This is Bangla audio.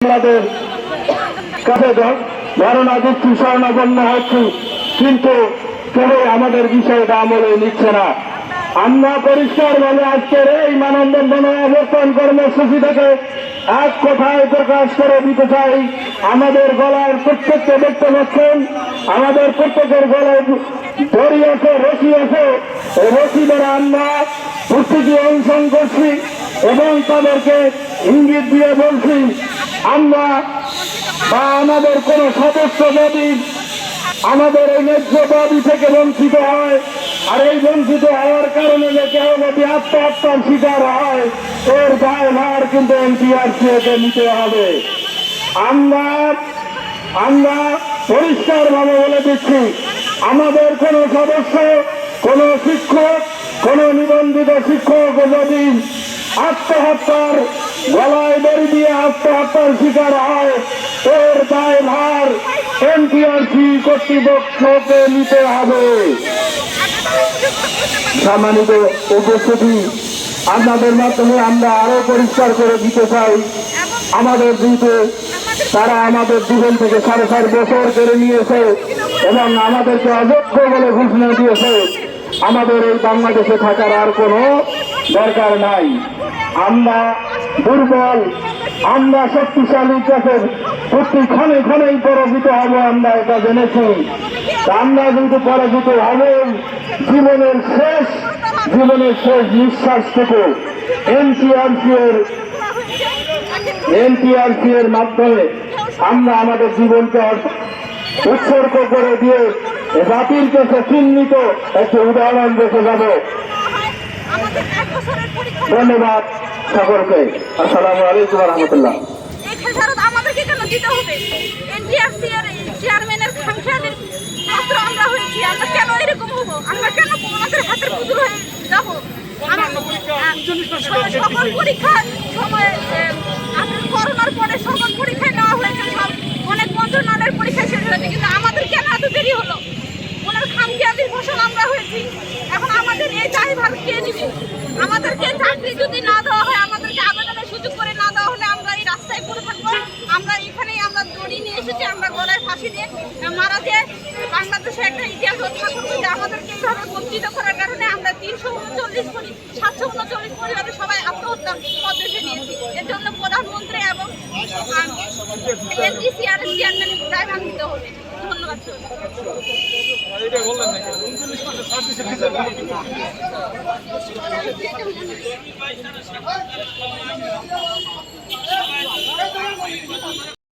আমাদের কাছে ধারণা গলার প্রত্যেককে দেখতে পাচ্ছেন। আমাদের প্রত্যেকের গলায় দড়ি আছে, রশি আছে। রশি দ্বারা আমরা প্রস্তুতি অনুসরণ করছি এবং তাদেরকে ইঙ্গিত দিয়ে বলছি আমরা বা আমাদের কোন সদস্য যদি আমাদের এই ন্যায্য দাবি থেকে বঞ্চিত হয়, আর এই বঞ্চিত হওয়ার কারণে যে কেউ যদি আত্মহত্যার শিকার হয়, এর দায় ভার কিন্তু এনটিআরসিকে নিতে হবে। আমরা আমরা পরিষ্কার ভাবে বলে দিচ্ছি, আমাদের কোন সদস্য, কোন শিক্ষক, কোন নিবন্ধিত শিক্ষক যদি আত্মহত্যার গলায় দড়ি দিয়ে আত্মহত্যার শিকার হয়। এর দায় ভার এনটিআরসি কর্তৃপক্ষকে নিতে হবে। সম্মানিত উপস্থিতি, আপনাদের মাধ্যমে আমরা আরও পরিষ্কার করে দিতে চাই। আমাদের দিতে তারা আমাদের জীবন থেকে সাড়ে চার বছর কেড়ে নিয়েছে এবং আমাদেরকে অযোগ্য বলে ঘোষণা দিয়েছে। আমাদের এই বাংলাদেশে থাকার আর কোনো দরকার নাই। আমরা দুর্বল আমরা শক্তিশালী দেশের প্রতি ক্ষণে ক্ষণেই পরাজিত হব আমরা এটা জেনেছি। আমরা কিন্তু পরাজিত হব জীবনের শেষ জীবনের শেষ নিঃশ্বাসটুকু এনটিআরসি এর এনটিআরসি এর মাধ্যমে আমরা আমাদের জীবনকে উৎসর্গ করে দিয়ে জাতির কাছে চিহ্নিত একটি উদাহরণ রেখে যাব। ধন্যবাদ। সকলকে আসসালামু আলাইকুম রহমতুল্লাহ। আমাদেরকে কেন দিতে হবে? এনটিআরসি এর চেয়ারম্যানের খামখেয়ালির মাত্র আমরা হয়েছি, আমরা কেন এরকম হব? আমরা কেন আমাদের হাতের পুতুল হয়ে যাব? সকল পরীক্ষার সময় করোনার পরে সকল পরীক্ষায় নেওয়া হয়েছে, সব অনেক মন্ত্রণালয়ের পরীক্ষা শেষ হয়েছে, কিন্তু আমাদের কেন এত দেরি হলো? ওনার খামখেয়ালির ফসল আমরা হয়েছি। এখন আমাদের এই দায়ভার কে নিবে আমাদেরকে চাকরি যদি না দেওয়া হয় আমাদেরকে আবেদনের সুযোগ করে না দেওয়া হলে আমরা এই রাস্তায় পড়ে থাকব আমরা এখানেই আমরা দড়ি নিয়ে এসেছি দিয়ে মারা দিয়ে বাংলাদেশে একটা ইতিহাস রক্ষা করব যে আমাদেরকে এইভাবে বঞ্চিত করার কারণে আমরা তিনশো উনচল্লিশ কোটি, সাতশো উনচল্লিশ পরিবারের সবাই আত্মহত্যা পদ্ধতি নিয়েছি এর জন্য প্রধানমন্ত্রী এবং এনডিসিআর চেয়ারম্যান দায়ভার নিতে হবে। ধন্যবাদ এটা